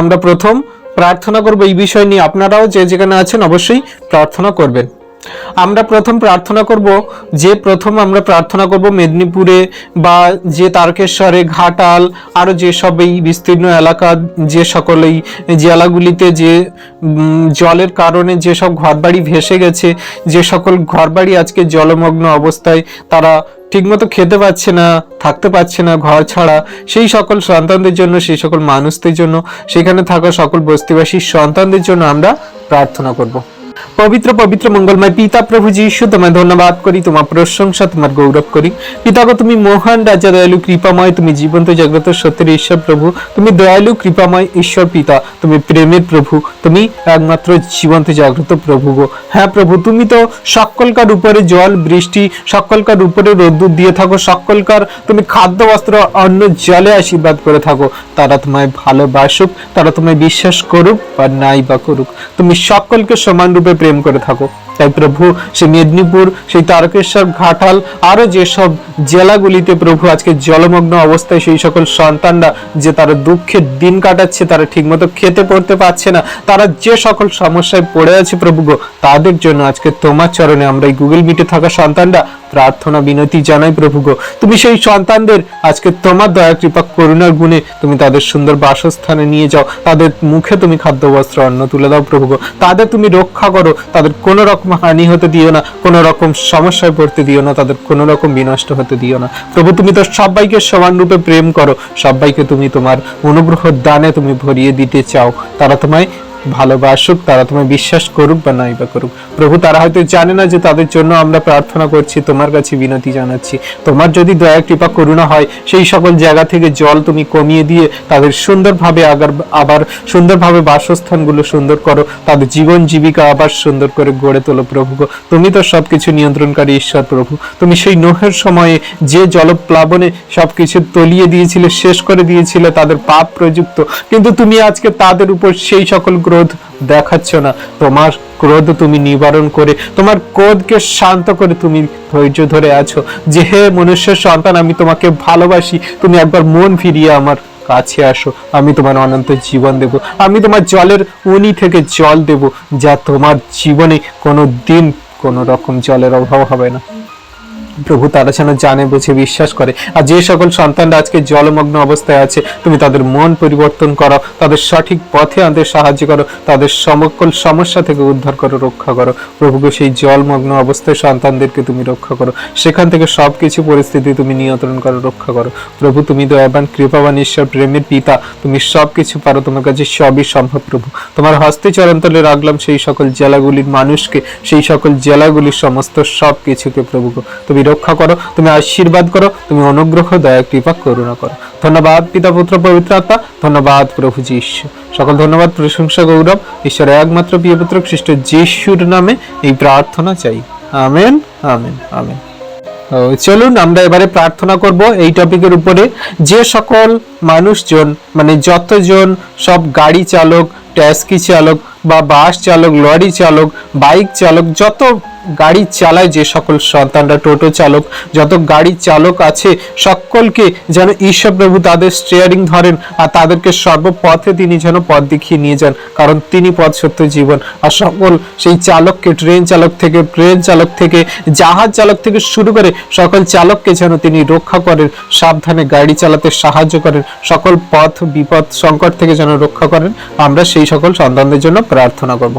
আমরা প্রথম প্রার্থনা করব এই বিষয় নিয়ে। আপনারাও যে যেখানে আছেন অবশ্যই প্রার্থনা করবেন। আমরা প্রথম প্রার্থনা করব, যে প্রথম আমরা প্রার্থনা করব মেদিনীপুরে বা যে তারকেশ্বরে, ঘাটাল আরও যেসব এই বিস্তীর্ণ এলাকা, যে সকল এই জেলাগুলিতে যে জলের কারণে যেসব ঘরবাড়ি ভেসে গেছে, যে সকল ঘরবাড়ি আজকে জলমগ্ন অবস্থায় তারা ঠিকমতো খেতে পাচ্ছে না, থাকতে পাচ্ছে না ঘর ছাড়া। সেই সকল সন্তানদের জন্য, সেই সকল মানুষদের জন্য, সেখানে থাকা সকল বস্তিবাসীর সন্তানদের জন্য আমরা প্রার্থনা করব। পবিত্র পবিত্র মঙ্গলময় পিতা প্রভু যীশু, তোমায় ধন্যবাদ করি, তোমার প্রশংসা, তোমার গৌরব করি। পিতাগো, তুমি মহান রাজা, দয়ালু, কৃপাময়, তুমি জীবন্ত, জাগ্রত, সত্যের ঈশ্বর প্রভু। তুমি দয়ালু, কৃপাময়, ঈশ্বর পিতা। তুমি প্রেমের প্রভু। তুমি একমাত্র জীবন্ত, জাগ্রত প্রভু গো। হ্যাঁ প্রভু, তুমি তো সকলকার উপরে জল, বৃষ্টি, সকলকার উপরে রোদ্দুর দিয়ে থাকো, সকলকার তুমি খাদ্য, বস্ত্র অন্য জলে আশীর্বাদ করে থাকো। তারা তোমায় ভালোবাসুক, তারা তোমায় বিশ্বাস করুক, বা নাই বা করুক। তুমি সকলকে সমানরূপে প্রেম করে থাকো। তাই প্রভু সেই মেদিনীপুর, সেই তারকেশ্বর ঘাটাল, আরও যেসব জেলাগুলিতে প্রভু আজকে জলমগ্ন অবস্থায়, সেই সকল সন্তানরা যে তারা দুঃখের দিন কাটাচ্ছে, তারা ঠিকমতো খেতে পড়তে পারছে না, তারা যে সকল সমস্যায় পড়ে আছে প্রভু গো, তাদের জন্য আজকে তোমার চরণে আমরা এই গুগল মিটে থাকা সন্তানরা প্রার্থনা, বিনতি জানাই প্রভু গো। তুমি সেই সন্তানদের আজকে তোমার দয়া, কৃপা, করুণার গুণে তুমি তাদের সুন্দর বাসস্থানে নিয়ে যাও, তাদের মুখে তুমি খাদ্য বস্ত্র অন্ন তুলে দাও প্রভু গো। তাদের তুমি রক্ষা করো, তাদের কোনো রকম হানি হতে দিও না কোনো রকম সমস্যায় পড়তে দিও না, তাদের কোনো রকম বিনষ্ট হতে দিও না। প্রভু, তুমি তো সবাইকে সমান রূপে প্রেম করো, সবাইকে তুমি তোমার অনুগ্রহ দানে তুমি ভরিয়ে দিতে চাও। তারা তোমায় ভালোবাসুক, তারা তোমায় বিশ্বাস করুক বা নাই বা করুক। প্রভু, তারা হয়তো জানে না যে তাদের জন্য আমরা প্রার্থনা করছি, তোমার কাছে বিনতি জানাচ্ছি। তোমার যদি দয়া, কৃপা, করুণা হয়, সেই সকল জায়গা থেকে জল তুমি কমিয়ে দিয়ে তাদের সুন্দরভাবে আগার, আবার সুন্দরভাবে বাসস্থানগুলো সুন্দর করো। তাদের জীবন জীবিকা আবার সুন্দর করে গড়ে তোলো প্রভু। তুমি তো সবকিছু নিয়ন্ত্রণকারী ঈশ্বর প্রভু। তুমি সেই নোহের সময়ে যে জলপ্লাবনে সবকিছু তলিয়ে দিয়েছিলে, শেষ করে দিয়েছিলে, তাদের পাপ প্রযুক্ত। কিন্তু তুমি আজকে তাদের উপর সেই সকল ক্রোধ দেখাচ্ছ না। তোমার ক্রোধ তুমি নিবারণ করে, তোমার ক্রোধকে শান্ত করে তুমি ধৈর্য ধরে আছো। যে হে মনুষ্যের সন্তান, আমি তোমাকে ভালোবাসি। তুমি একবার মন ফিরিয়ে আমার কাছে আসো। আমি তোমার অনন্ত জীবন দেব। আমি তোমার জলের উনি থেকে জল দেব, যা তোমার জীবনে কোনো দিন কোনো রকম জলের অভাব হবে না। প্রভু তারা যেন জানে, বুঝে, বিশ্বাস করে। আর যে সকল সন্তানরা আজকে জলমগ্ন অবস্থায় আছে, তুমি তাদের মন পরিবর্তন করো, তাদের সঠিক পথে আনতে সাহায্য করো, তাদের সমকল সমস্যা থেকে উদ্ধার করো, রক্ষা করো। প্রভুকে সেই জলমগ্ন অবস্থায় সন্তানদেরকে তুমি রক্ষা করো। সেখান থেকে সব কিছু পরিস্থিতি তুমি নিয়ন্ত্রণ করো, রক্ষা করো। প্রভু, তুমি দয়াবান, কৃপাবান ঈশ্বর, প্রেমের পিতা, তুমি সব কিছু পারো, তোমার কাছে সবই সম্ভব, প্রভু। তোমার হস্তে চরণতলে রাখলাম সেই সকল জেলাগুলির মানুষকে, সেই সকল জেলাগুলির সমস্ত সব কিছুকে প্রভু। তুমি রক্ষা করো, তুমি আশীর্বাদ করো, তুমি অনুগ্রহ, দয়া, কৃপা, করুণা করো। ধন্যবাদ, পিতা, পুত্র, পবিত্র আত্মা। ধন্যবাদ, প্রভু যীশু। সকল ধন্যবাদ, প্রশংসা, গৌরব। ঈশ্বরের একমাত্র প্রিয় পুত্র, খ্রিস্ট যিশুর নামে এই প্রার্থনা চাই। Amen amen amen. চলুন আমরা এবারে প্রার্থনা করব এই টপিকের উপরে। যে সকল মানুষজন মানে যতজন সব গাড়ি চালক, ট্যাক্সি চালক বা বাস চালক, লরি চালক, বাইক চালক, যত গাড়ি চালায় যে সকল সন্তানরা, টোটো চালক, যত গাড়ি চালক আছে, সকলকে যেন ঈশ্বর প্রভু তাদের স্টিয়ারিং ধরেন আর তাদেরকে সর্বপথে তিনি যেন পথ দেখিয়ে নিয়ে যান, কারণ তিনি পথ সত্য জীবন। আর সকল সেই চালককে ট্রেন চালক থেকে প্লেন চালক থেকে, জাহাজ চালক থেকে শুরু করে সকল চালককে যেন তিনি রক্ষা করেন, সাবধানে গাড়ি চালাতে সাহায্য করেন, সকল পথ বিপদ সংকট থেকে যেন রক্ষা করেন, আমরা সেই সকল সন্তানদের জন্য প্রার্থনা করব।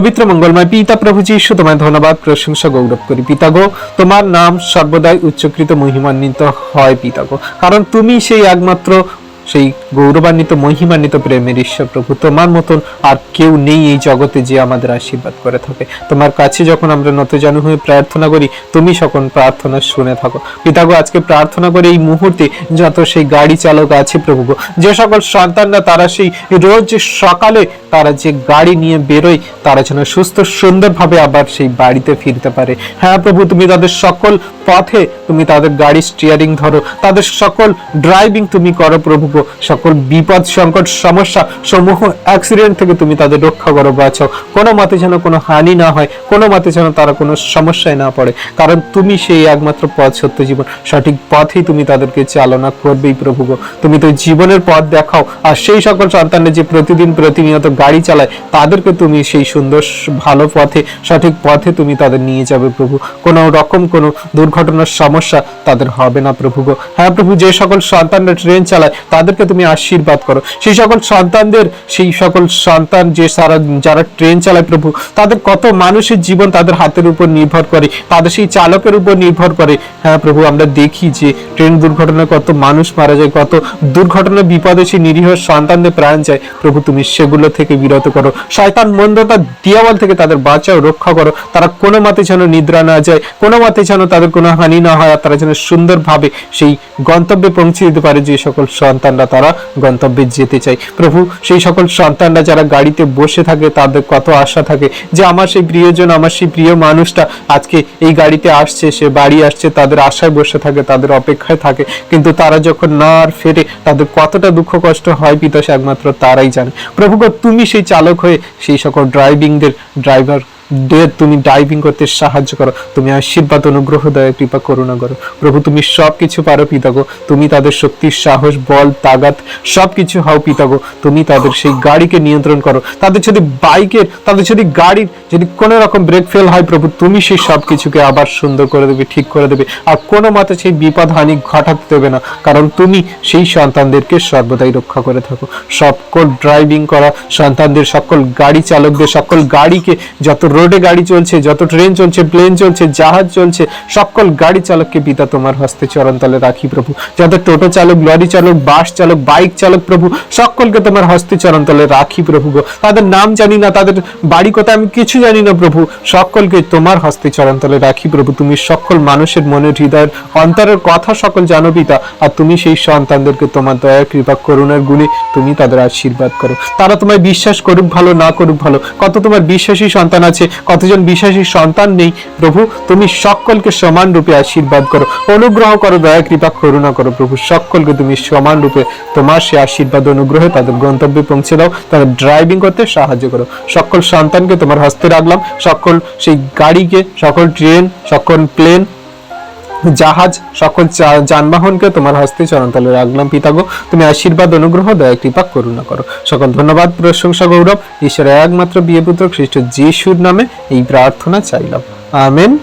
পবিত্র মঙ্গলময় পিতা প্রভু যীশু, তোমায় ধন্যবাদ, প্রশংসা, গৌরব করি পিতাগো তোমার নাম সর্বদাই উচ্চকৃত, মহিমান্বিত হয় পিতাগ কারণ তুমি সেই একমাত্র সেই গৌরবান্বিত, মহিমান্বিত প্রেমের ঈশ্বর প্রভু। তোমার মতন আর কেউ নেই এই জগতে যে আমাদের আশীর্বাদ করে থাকে। তোমার কাছে যখন আমরা নতজানু হয়ে প্রার্থনা করি, তুমি সকল প্রার্থনা শুনে থাকো। পিতাগো আজকে প্রার্থনা করে এই মুহূর্তে যত সেই গাড়ি চালক আছে প্রভু যে সকল সন্তানরা, তারা সেই রোজ সকালে তারা যে গাড়ি নিয়ে বেরোয়, তারা যেন সুস্থ, সুন্দরভাবে আবার সেই বাড়িতে ফিরতে পারে। হ্যাঁ প্রভু, তুমি তাদের সকল পথে, তুমি তাদের গাড়ি স্টিয়ারিং ধরো। তাদের সকল ড্রাইভিং তুমি করো প্রভু গো। সকল বিপদ, সংকট, সমস্যা সমূহ অ্যাক্সিডেন্ট থেকে তুমি তাদের রক্ষা করো, বাঁচাও। কোনো মতে যেন কোনো হানি না হয়, কোনো মতে যেন তারা কোনো সমস্যায় না পড়ে। কারণ তুমি সেই একমাত্র পথ, সত্য জীবন। সঠিক পথেই তুমি তাদেরকে চালনা করবেই প্রভু তুমি তো জীবনের পথ দেখাও, আর সেই সকল সন্তানরা যে প্রতিদিন প্রতিনিয়ত গাড়ি চালায়, তাদেরকে তুমি সেই সুন্দর, ভালো পথে, সঠিক পথে তুমি তাদের নিয়ে যাবে প্রভু। কোনো রকম কোনো দুর্ঘটনার সমস্যা তাদের হবে না প্রভু গো। হ্যাঁ প্রভু, যে সকল সন্তানরা ট্রেন চালায় তাদেরকে তুমি আশীর্বাদ করো। সেই সকল সন্তানদের, সেই সকল সন্তান যে সারা, যারা ট্রেন চালায় প্রভু, তাদের কত মানুষের জীবন তাদের হাতের উপর নির্ভর করে, তাদের সেই চালকের উপর নির্ভর করে। হ্যাঁ প্রভু, আমরা দেখি যে ট্রেন দুর্ঘটনায় কত মানুষ মারা যায়, কত দুর্ঘটনা বিপদে সেই নিরীহ সন্তানদের প্রাণ যায়। প্রভু, তুমি সেগুলো থেকে বিরত করো। শয়তান মন্দতা দিয়াবল থেকে তাদের বাঁচাও, রক্ষা করো। তারা কোনো মতে যেন নিদ্রা না যায়, কোনো মতে যেন তাদের কোনো হানি না হয়, আর তারা যেন সুন্দরভাবে সেই গন্তব্যে পৌঁছে দিতে পারে যে সকল সন্তানরা তারা গন্তব্যে যেতে চায়। প্রভু সেই সকল সন্তানরা যারা গাড়িতে বসে থাকে তাদের কত আশা থাকে যে আমার সেই প্রিয়জন আমার সেই প্রিয় মানুষটা আজকে এই গাড়িতে আসছে সে বাড়ি আসছে তাদের আশায় বসে থাকে তাদের অপেক্ষায় থাকে। কিন্তু তারা যখন না আর ফেরে তাদের কতটা দুঃখ কষ্ট হয় পিতা সে একমাত্র তারাই জানে। প্রভু গো, তুমি সেই চালক হয়ে সেই সকল ড্রাইভিংদের ড্রাইভার দের তুমি ড্রাইভিং করতে সাহায্য করো। তুমি আশীর্বাদ, অনুগ্রহ, দয়া, কৃপা, করুণা করো। প্রভু, তুমি সব কিছু পারো, পিতাগো। তুমি তাদের শক্তি, সাহস, বল, তাগাত সব কিছু হও, পিতাগো। তুমি তাদের সেই গাড়িকে নিয়ন্ত্রণ করো। তাদের যদি বাইকের, তাদের যদি গাড়ির যদি কোনো রকম ব্রেক ফেল হয়, প্রভু, তুমি সেই সব কিছুকে আবার সুন্দর করে দেবে, ঠিক করে দেবে। আর কোনো মতে সেই বিপদ, হানি ঘটাতে দেবে না। কারণ তুমি সেই সন্তানদেরকে সর্বদাই রক্ষা করে থাকো। সকল ড্রাইভিং করা সন্তানদের, সকল গাড়ি চালকদের, সকল গাড়িকে যত রোডে গাড়ি চলছে, যত ট্রেন চলছে, প্লেন চলছে, জাহাজ চলছে, সকল গাড়ি চালককে পিতা তোমার হস্তে চরণতলে রাখি প্রভু। যত টোটো চালক, লরি চালক, বাস চালক, বাইক চালক প্রভু, সকলকে তোমার হস্তে চরণতলে রাখি প্রভু গো। তাদের নাম জানি না, তাদের বাড়ি কথা আমি কিছু জানি না প্রভু। সকলকে তোমার হস্তে চরণতলে রাখি প্রভু। তুমি সকল মানুষের মনের হৃদয়ের অন্তরের কথা সকল জানো পিতা, আর তুমি সেই সন্তানদেরকে তোমার দয়া, কৃপা, করুণার গুণে তুমি তাদের আশীর্বাদ করো। তারা তোমায় বিশ্বাস করুক ভালো, না করুক ভালো। কত তোমার বিশ্বাসী সন্তান আছে কতজন বিশ্বাসী সন্তান নেই? প্রভু, তুমি সকলকে সমান রূপে আশীর্বাদ করো। অনুগ্রহ করো, দয়া, কৃপা, করুণা করো, প্রভু। সকলকে তুমি সমান রূপে তোমার সে আশীর্বাদ অনুগ্রহে তাদের গন্তব্যে পৌঁছে দাও, তাদের ড্রাইভিং করতে সাহায্য করো। সকল সন্তানকে তোমার হস্তে রাখলাম, সকল সেই গাড়িকে, সকল ট্রেন, সকল প্লেন জাহাজ, সকল যানবাহনকে তোমার হস্তে চরণতলে রাখলাম পিতাগো। তুমি আশীর্বাদ, অনুগ্রহ, দয়া, কৃপা, করুণা করো। সকল ধন্যবাদ, প্রশংসা, গৌরব। ঈশ্বরের একমাত্র বিয়ে পুত্র খ্রিস্ট যিশুর নামে এই প্রার্থনা চাইলাম। আমেন।